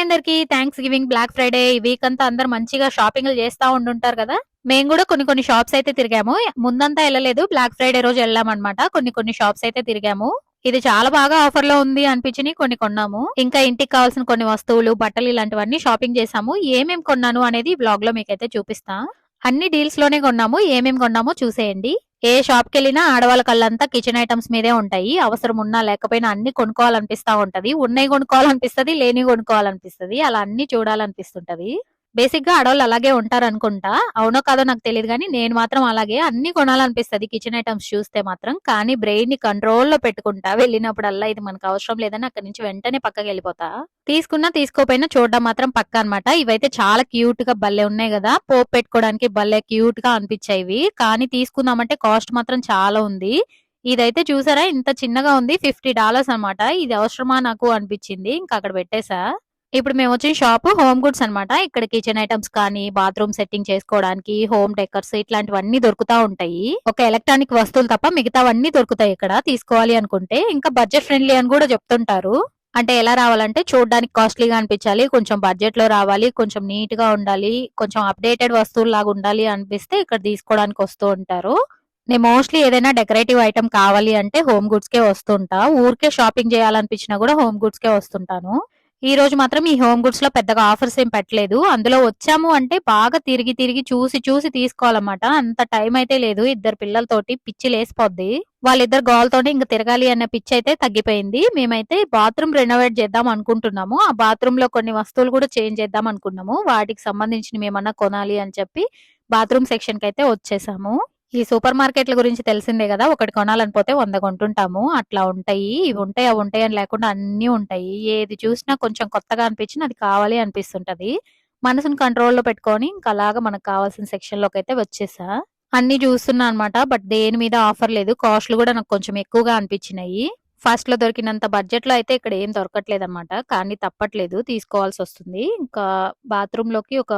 Hi అందరికి. Thanksgiving black Friday ఈ week అంతా అందరు మంచిగా షాపింగ్లు చేస్తా ఉండుంటారు కదా. మేము కూడా కొన్ని కొన్ని షాప్స్ అయితే తిరిగాము. ముందంతా వెళ్ళలేదు. బ్లాక్ ఫ్రైడే రోజు వెళ్ళామన్నమాట. కొన్ని కొన్ని షాప్స్ అయితే తిరిగాము. ఇది చాలా బాగా ఆఫర్లో ఉంది అనిపించి కొన్ని కొన్నాము. ఇంకా ఇంటికి కావాల్సిన కొన్ని వస్తువులు బట్టలు ఇలాంటివన్నీ షాపింగ్ చేసాము ఏమేమి కొన్నాను అనేది బ్లాగ్లో మీకైతే చూపిస్తా. అన్ని డీల్స్లోనే కొన్నాము. ఏమేమి కొన్నామో చూసేయండి. ఏ షాప్కి వెళ్ళినా ఆడవాళ్ళ కళ్ళంతా కిచెన్ ఐటమ్స్ మీదే ఉంటాయి. అవసరం ఉన్నా లేకపోయినా అన్ని కొనుక్కోవాలనిపిస్తా ఉంటది. ఉన్నాయి కొనుక్కోవాలనిపిస్తది లేని కొనుక్కోవాలనిపిస్తది. అలా అన్ని చూడాలనిపిస్తుంటది. బేసిక్గా అడవులు అలాగే ఉంటారు అనుకుంటా. అవునో కాదో నాకు తెలియదు కానీ నేను మాత్రం అలాగే అన్ని కొనాలనిపిస్తుంది. కిచెన్ ఐటమ్స్ చూస్తే మాత్రం. కానీ బ్రెయిన్ని కంట్రోల్లో పెట్టుకుంటా. వెళ్ళినప్పుడల్లా ఇది మనకు అవసరం లేదని అక్కడి నుంచి వెంటనే పక్కకి వెళ్ళిపోతా. తీసుకున్నా తీసుకోపోయినా చూడడం మాత్రం పక్క అన్నమాట. ఇవైతే చాలా క్యూట్గా భలే ఉన్నాయి కదా. పోపు పెట్టుకోవడానికి భలే క్యూట్గా అనిపించాయి కానీ తీసుకుందామంటే కాస్ట్ మాత్రం చాలా ఉంది. ఇదైతే చూసారా? ఇంత చిన్నగా ఉంది. ఫిఫ్టీ డాలర్స్ అన్నమాట. ఇది అవసరమా నాకు అనిపించింది. ఇంకా అక్కడ పెట్టేశా ఇప్పుడు మేము వచ్చిన షాప్ హోమ్ గుడ్స్ అన్నమాట. ఇక్కడ కిచెన్ ఐటమ్స్ కానీ బాత్రూమ్ సెట్టింగ్ చేసుకోవడానికి హోమ్ డెకర్స్ ఇట్లాంటివన్నీ దొరుకుతా ఉంటాయి. ఒక ఎలక్ట్రానిక్ వస్తువులు తప్ప మిగతావన్నీ దొరుకుతాయి ఇక్కడ. తీసుకోవాలి అనుకుంటే ఇంకా బడ్జెట్ ఫ్రెండ్లీ అని కూడా చెప్తుంటారు. అంటే ఎలా రావాలంటే చూడడానికి కాస్ట్లీగా అనిపించాలి కొంచెం బడ్జెట్లో రావాలి కొంచెం నీట్గా ఉండాలి కొంచెం అప్డేటెడ్ వస్తువులు లాగా ఉండాలి అనిపిస్తే ఇక్కడ తీసుకోవడానికి వస్తూ ఉంటారు. నేను మోస్ట్లీ ఏదైనా డెకరేటివ్ ఐటమ్ కావాలి అంటే హోమ్ గుడ్స్ కే వస్తుంటా. ఊరికే షాపింగ్ చేయాలనిపించినా కూడా హోమ్ గుడ్స్ కే వస్తుంటాను. ఈ రోజు మాత్రం ఈ హోమ్ గుడ్స్లో పెద్దగా ఆఫర్స్ ఏం పెట్టలేదు. అందులో వచ్చాము అంటే బాగా తిరిగి తిరిగి చూసి చూసి తీసుకోవాలన్నమాట. అంత టైం అయితే లేదు. ఇద్దరు పిల్లలతోటి పిచ్చి లేసిపోద్ది. వాళ్ళిద్దరు గోల్తోనే ఇంకా తిరగాలి అన్న పిచ్చి అయితే తగ్గిపోయింది. మేమైతే బాత్రూమ్ రెనోవేట్ చేద్దాం అనుకుంటున్నాము. ఆ బాత్రూమ్లో కొన్ని వస్తువులు కూడా చేంజ్ చేద్దాం అనుకున్నాము. వాటికి సంబంధించినవి మేమన్నా కొనాలి అని చెప్పి బాత్రూమ్ సెక్షన్కి అయితే వచ్చేసాము. ఈ సూపర్ మార్కెట్ల గురించి తెలిసిందే కదా ఒకటి కొనాలని పోతే వంద కొంటుంటాము. అట్లా ఉంటాయి ఇవి ఉంటాయి అవి ఉంటాయి అని లేకుండా అన్ని ఉంటాయి. ఏది చూసినా కొంచెం కొత్తగా అనిపించిన అది కావాలి అనిపిస్తుంటది. మనసుని కంట్రోల్లో పెట్టుకొని ఇంకా అలాగా మనకు కావాల్సిన సెక్షన్లోకి అయితే వచ్చేసా. అన్ని చూస్తున్నా అనమాట బట్ దేని మీద ఆఫర్ లేదు. కాస్ట్లు కూడా నాకు కొంచెం ఎక్కువగా అనిపించినాయి. ఫస్ట్లో దొరికినంత బడ్జెట్లో అయితే ఇక్కడ ఏం దొరకట్లేదు అనమాట కానీ తప్పట్లేదు తీసుకోవాల్సి వస్తుంది. ఇంకా బాత్రూమ్లోకి ఒక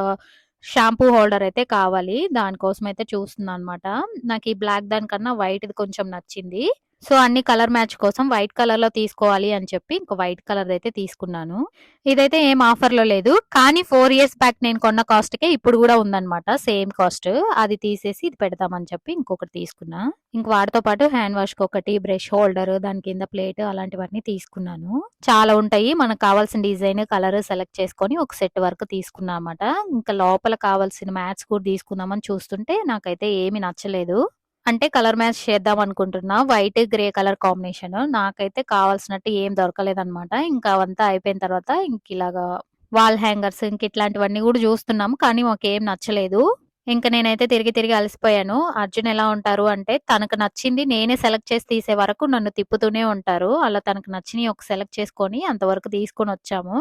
షాంపూ హోల్డర్ అయితే కావాలి. దానికోసం అయితే చూస్తున్నాను అనమాట నాకు ఈ బ్లాక్ దానికన్నా వైట్ కొంచెం నచ్చింది. సో అన్ని కలర్ మ్యాచ్ కోసం వైట్ కలర్లో తీసుకోవాలి అని చెప్పి ఇంకా వైట్ కలర్ అయితే తీసుకున్నాను. ఇదైతే ఏం ఆఫర్లో లేదు. కానీ ఫోర్ ఇయర్స్ బ్యాక్ నేను కొన్న కాస్ట్కే ఇప్పుడు కూడా ఉందన్నమాట. Same cost. అది తీసేసి ఇది పెడదామని చెప్పి ఇంకొకటి తీసుకున్నా. ఇంక వాటితో పాటు హ్యాండ్ వాష్కి ఒకటి బ్రష్ హోల్డర్ దాని కింద ప్లేట్ అలాంటివన్నీ తీసుకున్నాను. చాలా ఉంటాయి. మనకు కావాల్సిన డిజైన్ కలర్ సెలెక్ట్ చేసుకొని ఒక సెట్ వరకు తీసుకున్నా అనమాట ఇంకా లోపల కావాల్సిన మ్యాట్స్ కూడా తీసుకుందామని చూస్తుంటే నాకైతే ఏమి నచ్చలేదు. అంటే కలర్ మ్యాచ్ చేద్దాం అనుకుంటున్నా. White grey colour combination. నాకైతే కావాల్సినట్టు ఏం దొరకలేదన్నమాట. ఇంకా అవంతా అయిపోయిన తర్వాత ఇంక ఇలాగా వాల్ హ్యాంగర్స్ ఇంక ఇట్లాంటివన్నీ కూడా చూస్తున్నాం. కానీ మాకేం నచ్చలేదు. ఇంకా నేనైతే తిరిగి తిరిగి అలసిపోయాను. అర్జున్ ఎలా ఉంటారు అంటే తనకు నచ్చింది నేనే సెలెక్ట్ చేసి తీసే వరకు నన్ను తిప్పుతూనే ఉంటారు. అలా తనకు నచ్చినవి ఒక సెలెక్ట్ చేసుకొని అంతవరకు తీసుకొని వచ్చాము.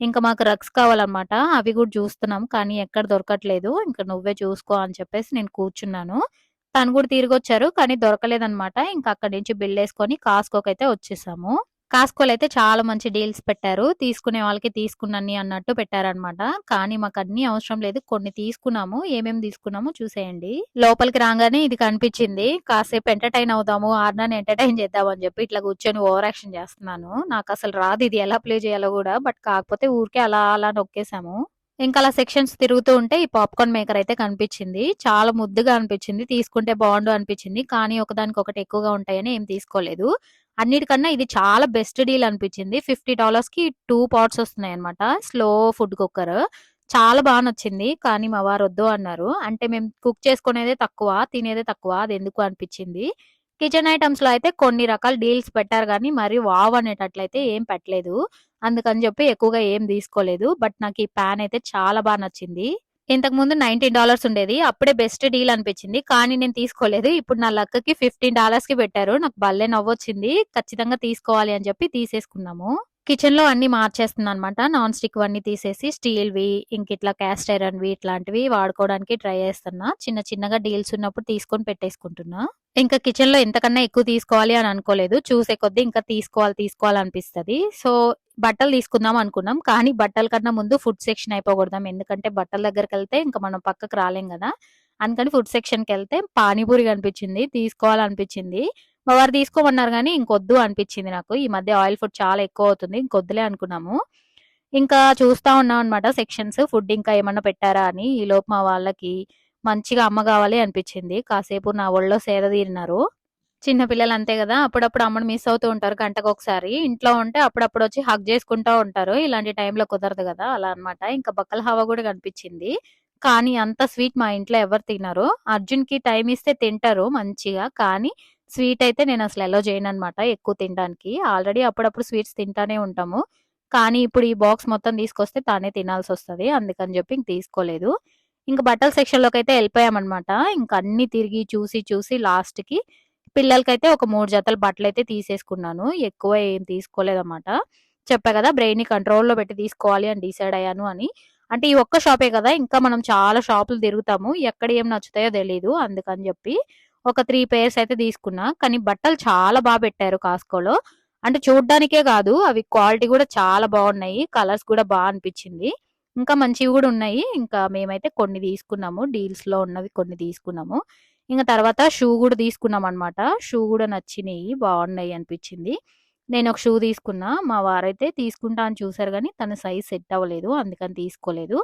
ఇంకా మాకు రగ్స్ కావాలన్నమాట. అవి కూడా చూస్తున్నాం. కానీ ఎక్కడ దొరకట్లేదు. ఇంకా నువ్వే చూసుకో అని చెప్పేసి నేను కూర్చున్నాను. తను కూడా తిరిగి వచ్చారు కానీ దొరకలేదన్నమాట. ఇంకా అక్కడి నుంచి బిల్ వేసుకొని కాస్కోకైతే వచ్చేసాము. కాస్కోలు అయితే చాలా మంచి డీల్స్ పెట్టారు. తీసుకునే వాళ్ళకి తీసుకున్నన్ని అన్నట్టు పెట్టారనమాట కానీ మాకు అన్ని అవసరం లేదు. కొన్ని తీసుకున్నాము. ఏమేమి తీసుకున్నాము చూసేయండి. లోపలికి రాగానే ఇది కనిపించింది. కాసేపు ఎంటర్టైన్ అవుదాము. ఆర్నాన్ని ఎంటర్టైన్ చేద్దాం అని చెప్పి ఇట్లా కూర్చొని ఓవర్ యాక్షన్ చేస్తున్నాను. నాకు అసలు రాదు ఇది ఎలా ప్లే చేయాలో కూడా. బట్ కాకపోతే ఊరికే అలా అలా నొక్కేసాము ఇంకా అలా సెక్షన్స్ తిరుగుతూ ఉంటే ఈ పాప్కార్న్ మేకర్ అయితే కనిపించింది. చాలా ముద్దుగా అనిపించింది. తీసుకుంటే బాగుండు అనిపించింది. కానీ ఒకదానికి ఒకటి ఎక్కువగా ఉంటాయని ఏం తీసుకోలేదు. అన్నిటికన్నా ఇది చాలా బెస్ట్ డీల్ అనిపించింది. ఫిఫ్టీ డాలర్స్కి టూ పాట్స్ వస్తున్నాయి అనమాట స్లో ఫుడ్ కుక్కర్ చాలా బాగా నచ్చింది. కానీ మా వారు వద్దు అన్నారు. అంటే మేము కుక్ చేసుకునేదే తక్కువ తినేదే తక్కువ. అది ఎందుకు అనిపించింది? కిచెన్ ఐటమ్స్లో అయితే కొన్ని రకాల డీల్స్ పెట్టారు కానీ మరి వావ్ అనేటట్లయితే ఏం పెట్టలేదు. అందుకని చెప్పి ఎక్కువగా ఏం తీసుకోలేదు. బట్ నాకు ఈ ప్యాన్ అయితే చాలా బాగా నచ్చింది. ఇంతకు ముందు నైన్టీన్ డాలర్స్ ఉండేది. అప్పుడే బెస్ట్ డీల్ అనిపించింది. కానీ నేను తీసుకోలేదు. ఇప్పుడు నా లక్కకి ఫిఫ్టీన్ డాలర్స్కి పెట్టారు. నాకు భలే నవ్వొచ్చింది. ఖచ్చితంగా తీసుకోవాలి అని చెప్పి తీసేసుకున్నాము. కిచెన్లో అన్ని మార్చేస్తుంది అనమాట నాన్ స్టిక్ అన్ని తీసేసి స్టీల్ వి ఇంక ఇట్లా క్యాస్ట్ ఐరన్ వి ఇట్లాంటివి వాడుకోవడానికి ట్రై చేస్తున్నా. చిన్న చిన్నగా డీల్స్ ఉన్నప్పుడు తీసుకొని పెట్టేసుకుంటున్నా. ఇంకా కిచెన్లో ఎంతకన్నా ఎక్కువ తీసుకోవాలి అని అనుకోలేదు. చూసే కొద్దీ ఇంకా తీసుకోవాలి తీసుకోవాలి అనిపిస్తది. సో బట్టలు తీసుకుందాం అనుకున్నాం. కానీ బట్టల కన్నా ముందు ఫుడ్ సెక్షన్ అయిపోకూడదాం. ఎందుకంటే బట్టల దగ్గరికి వెళ్తే ఇంకా మనం పక్కకు రాలేం కదా. అందుకని ఫుడ్ సెక్షన్కి వెళ్తే పానీపూరి కనిపించింది తీసుకోవాలనిపించింది మా వారు తీసుకోమన్నారు కానీ ఇంకొద్దు అనిపించింది నాకు. ఈ మధ్య ఆయిల్ ఫుడ్ చాలా ఎక్కువ అవుతుంది ఇంకొద్దులే అనుకున్నాము. ఇంకా చూస్తా ఉన్నాం అనమాట సెక్షన్స్ ఫుడ్ ఇంకా ఏమన్నా పెట్టారా అని. ఈ లోపు మా వాళ్ళకి మంచిగా అమ్మ కావాలి అనిపించింది. కాసేపు నా ఒళ్ళో సేద తీరినారు. చిన్న పిల్లలు అంతే కదా అప్పుడప్పుడు అమ్మని మిస్ అవుతూ ఉంటారు గంటకు ఒకసారి. ఇంట్లో ఉంటే అప్పుడప్పుడు వచ్చి హగ్ చేసుకుంటూ ఉంటారు. ఇలాంటి టైంలో కుదరదు కదా అలా అన్నమాట. ఇంకా బక్కల హవా కూడా కనిపించింది. కానీ అంత స్వీట్ మా ఇంట్లో ఎవరు తినరు. అర్జున్కి టైం ఇస్తే తింటారు మంచిగా. కానీ స్వీట్ అయితే నేను అసలు ఎలా చేయను అనమాట ఎక్కువ తినడానికి. ఆల్రెడీ అప్పుడప్పుడు స్వీట్స్ తింటానే ఉంటాము. కానీ ఇప్పుడు ఈ బాక్స్ మొత్తం తీసుకొస్తే తానే తినాల్సి వస్తది అందుకని చెప్పి ఇంక తీసుకోలేదు. ఇంకా బట్టల సెక్షన్లోకి అయితే వెళ్ళిపోయామన్నమాట. ఇంకా అన్ని తిరిగి చూసి చూసి లాస్ట్కి పిల్లలకైతే ఒక మూడు జతల బట్టలు అయితే తీసేసుకున్నాను. ఎక్కువ ఏం తీసుకోలేదన్నమాట. చెప్పా కదా బ్రెయిన్ని కంట్రోల్లో పెట్టి తీసుకోవాలి అని డిసైడ్ అయ్యాను అని. అంటే ఈ ఒక్క షాపే కదా ఇంకా మనం చాలా షాపులు తిరుగుతాము. ఎక్కడ ఏం నచ్చుతాయో తెలియదు అందుకని చెప్పి ఒక త్రీ పేర్స్ అయితే తీసుకున్నా. కానీ బట్టలు చాలా బాగా పెట్టారు కాస్కోలో. అంటే చూడ్డానికే కాదు అవి క్వాలిటీ కూడా చాలా బాగున్నాయి. కలర్స్ కూడా బాగా అనిపించింది. ఇంకా మంచివి కూడా ఉన్నాయి. ఇంకా మేమైతే కొన్ని తీసుకున్నాము. డీల్స్లో ఉన్నవి కొన్ని తీసుకున్నాము. ఇంకా తర్వాత షూ కూడా తీసుకున్నాం అనమాట షూ కూడా నచ్చినాయి బాగున్నాయి అనిపించింది. నేను ఒక షూ తీసుకున్నా. మా వారైతే తీసుకుంటా అని చూసారు కానీ తన సైజ్ సెట్ అవ్వలేదు. అందుకని తీసుకోలేదు.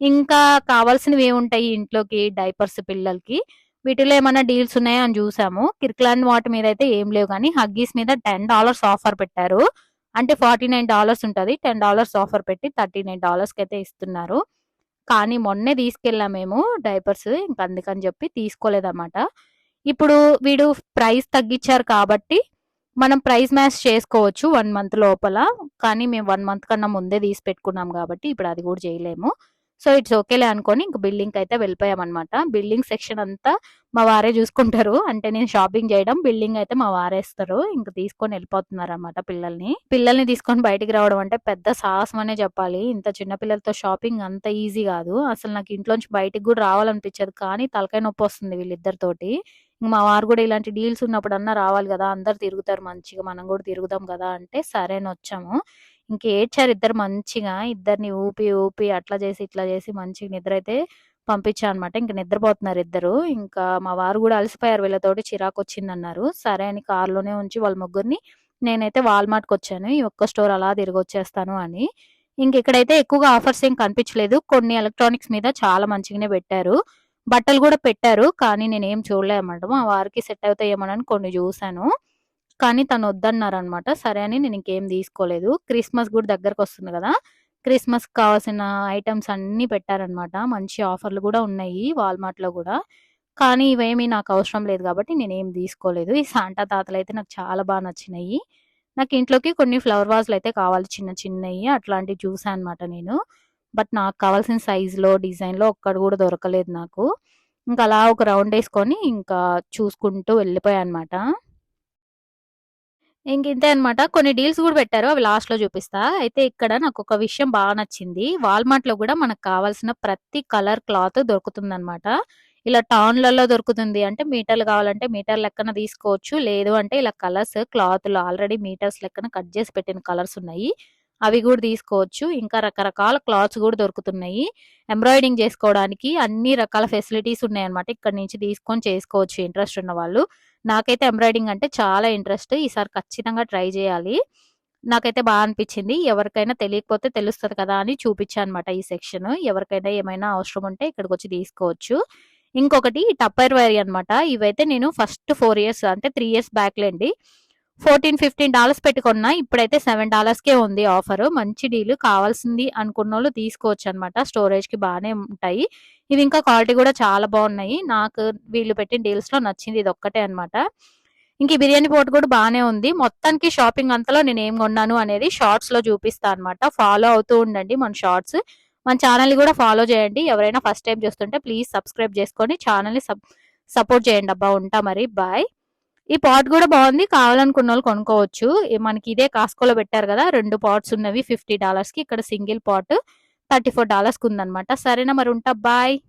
ఇంకా కావాల్సినవి ఏముంటాయి ఇంట్లోకి? డైపర్స్ పిల్లలకి. వీటిలో ఏమైనా డీల్స్ ఉన్నాయో అని చూసాము. కిర్క్లాండ్ వాటి మీద అయితే ఏం లేవు కానీ హగ్గీస్ మీద టెన్ డాలర్స్ ఆఫర్ పెట్టారు. అంటే ఫార్టీ నైన్ డాలర్స్ ఉంటుంది. టెన్ డాలర్స్ ఆఫర్ పెట్టి థర్టీ నైన్ డాలర్స్కి అయితే ఇస్తున్నారు. కానీ మొన్నే తీసుకెళ్ళాం మేము డైపర్స్. ఇంకా అందుకని చెప్పి తీసుకోలేదన్నమాట. ఇప్పుడు వీడు ప్రైస్ తగ్గించారు కాబట్టి మనం ప్రైస్ మ్యాచ్ చేసుకోవచ్చు వన్ మంత్ లోపల. కానీ మేము వన్ మంత్ కన్నా ముందే తీసి పెట్టుకున్నాం కాబట్టి ఇప్పుడు అది కూడా చేయలేము. సో ఇట్స్ ఓకేలే అనుకొని ఇంక బిల్డింగ్ అయితే వెళ్ళిపోయామన్నమాట. బిల్డింగ్ సెక్షన్ అంతా మా వారే చూసుకుంటారు. అంటే నేను షాపింగ్ చేయడం బిల్డింగ్ అయితే మా వారేస్తారు ఇంకా తీసుకొని వెళ్ళిపోతున్నారు అనమాట పిల్లల్ని. పిల్లల్ని తీసుకొని బయటికి రావడం అంటే పెద్ద సాహసం అనే చెప్పాలి. ఇంత చిన్న పిల్లలతో షాపింగ్ అంత ఈజీ కాదు. అసలు నాకు ఇంట్లోంచి బయటికి కూడా రావాలనిపించదు. కానీ తలకాయ నొప్పి వస్తుంది వీళ్ళిద్దరితోటి. మా వారు కూడా ఇలాంటి డీల్స్ ఉన్నప్పుడు అన్నా రావాలి కదా. అందరు తిరుగుతారు మంచిగా. మనం కూడా తిరుగుదాం కదా అంటే సరే అని వచ్చాము. ఇంక ఏడ్చారు ఇద్దరు మంచిగా. ఇద్దరిని ఊపి ఊపి అట్లా చేసి ఇట్లా చేసి మంచిగా నిద్ర అయితే పంపించాను అనమాట ఇంక నిద్రపోతున్నారు ఇద్దరు. ఇంకా మా వారు కూడా అలసిపోయారు వీళ్ళతోటి చిరాకు వచ్చింది అన్నారు సరే అని కారులోనే ఉంచి వాళ్ళ ముగ్గురిని నేనైతే వాల్మార్ట్కి వచ్చాను. ఈ ఒక్క స్టోర్ అలా తిరిగి వచ్చేస్తాను అని. ఇంక ఇక్కడైతే ఎక్కువగా ఆఫర్స్ ఏం కనిపించలేదు. కొన్ని ఎలక్ట్రానిక్స్ మీద చాలా మంచిగానే పెట్టారు. బట్టలు కూడా పెట్టారు. కానీ నేను ఏం చూడలేదు అన్నమాట మా వారికి సెట్ అవుతాయేమోనని కొన్ని చూశాను. కానీ తను వద్దన్నారనమాట. సరే అని నేను ఇంకేం తీసుకోలేదు. క్రిస్మస్ కూడా దగ్గరకు వస్తుంది కదా. క్రిస్మస్ కావాల్సిన ఐటమ్స్ అన్ని పెట్టారనమాట. మంచి ఆఫర్లు కూడా ఉన్నాయి వాల్మార్ట్లో కూడా. కానీ ఇవేమీ నాకు అవసరం లేదు కాబట్టి నేను ఏం తీసుకోలేదు. ఈ శాంటా తాతలు అయితే నాకు చాలా బాగా నచ్చినాయి. నాకు ఇంట్లోకి కొన్ని ఫ్లవర్ వాజ్లు అయితే కావాలి. చిన్న చిన్నవి అట్లాంటివి చూసాను అనమాట నేను. బట్ నాకు కావాల్సిన సైజులో డిజైన్లో ఒక్కడు కూడా దొరకలేదు నాకు. ఇంకా అలా ఒక రౌండ్ వేసుకొని ఇంకా చూసుకుంటూ వెళ్ళిపోయాను అనమాట ఇంక ఇంతే అనమాట కొన్ని డీల్స్ కూడా పెట్టారు. అవి లాస్ట్లో చూపిస్తా. అయితే ఇక్కడ నాకు ఒక విషయం బాగా నచ్చింది. వాల్మార్ట్లో కూడా మనకు కావాల్సిన ప్రతి కలర్ క్లాత్ దొరుకుతుంది అనమాట ఇలా టౌన్లలో దొరుకుతుంది అంటే మీటర్లు కావాలంటే మీటర్ లెక్కన తీసుకోవచ్చు. లేదు అంటే ఇలా కలర్స్ క్లాత్లు ఆల్రెడీ మీటర్స్ లెక్కన కట్ చేసి పెట్టిన కలర్స్ ఉన్నాయి. అవి కూడా తీసుకోవచ్చు. ఇంకా రకరకాల క్లాత్స్ కూడా దొరుకుతున్నాయి. ఎంబ్రాయిడింగ్ చేసుకోవడానికి అన్ని రకాల ఫెసిలిటీస్ ఉన్నాయన్నమాట. ఇక్కడ నుంచి తీసుకొని చేసుకోవచ్చు ఇంట్రెస్ట్ ఉన్న వాళ్ళు. నాకైతే ఎంబ్రాయిడింగ్ అంటే చాలా ఇంట్రెస్ట్. ఈసారి ఖచ్చితంగా ట్రై చేయాలి. నాకైతే బాగా అనిపించింది. ఎవరికైనా తెలియకపోతే తెలుస్తుంది కదా అని చూపించాను అనమాట ఈ సెక్షన్. ఎవరికైనా ఏమైనా అవసరం ఉంటే ఇక్కడికి వచ్చి తీసుకోవచ్చు. ఇంకొకటి టప్పర్ వైర్ అనమాట ఇవైతే నేను ఫస్ట్ ఫోర్ ఇయర్స్ అంటే త్రీ ఇయర్స్ బ్యాక్లేండి ఫోర్టీన్ ఫిఫ్టీన్ డాలర్స్ పెట్టుకున్నా ఇప్పుడైతే సెవెన్ డాలర్స్కే ఉంది ఆఫర్. మంచి డీల్ కావాల్సింది అనుకున్న వాళ్ళు తీసుకోవచ్చు అనమాట స్టోరేజ్కి బాగానే ఉంటాయి. ఇవి ఇంకా క్వాలిటీ కూడా చాలా బాగున్నాయి. నాకు వీళ్ళు పెట్టిన డీల్స్లో నచ్చింది ఇది ఒక్కటే అనమాట ఇంక ఈ బిర్యానీ పోట్ కూడా బాగానే ఉంది. మొత్తానికి షాపింగ్ అంతలో నేను ఏం కొన్నాను అనేది షార్ట్స్లో చూపిస్తా అనమాట ఫాలో అవుతూ ఉండండి మన షార్ట్స్. మన ఛానల్ని కూడా ఫాలో చేయండి. ఎవరైనా ఫస్ట్ టైం చూస్తుంటే ప్లీజ్ సబ్స్క్రైబ్ చేసుకొని ఛానల్ని సపోర్ట్ చేయండి. అబ్బా ఉంటా మరి. బాయ్. ఈ పాట్ కూడా బాగుంది. కావాలనుకున్న వాళ్ళు కొనుక్కోవచ్చు. మనకి ఇదే కాస్కోలో పెట్టారు కదా రెండు పాట్స్ ఉన్నవి ఫిఫ్టీ డాలర్స్కి ఇక్కడ సింగిల్ పాట్ థర్టీ ఫోర్ డాలర్స్కి ఉందనమాట సరేనా మరి ఉంటా బాయ్.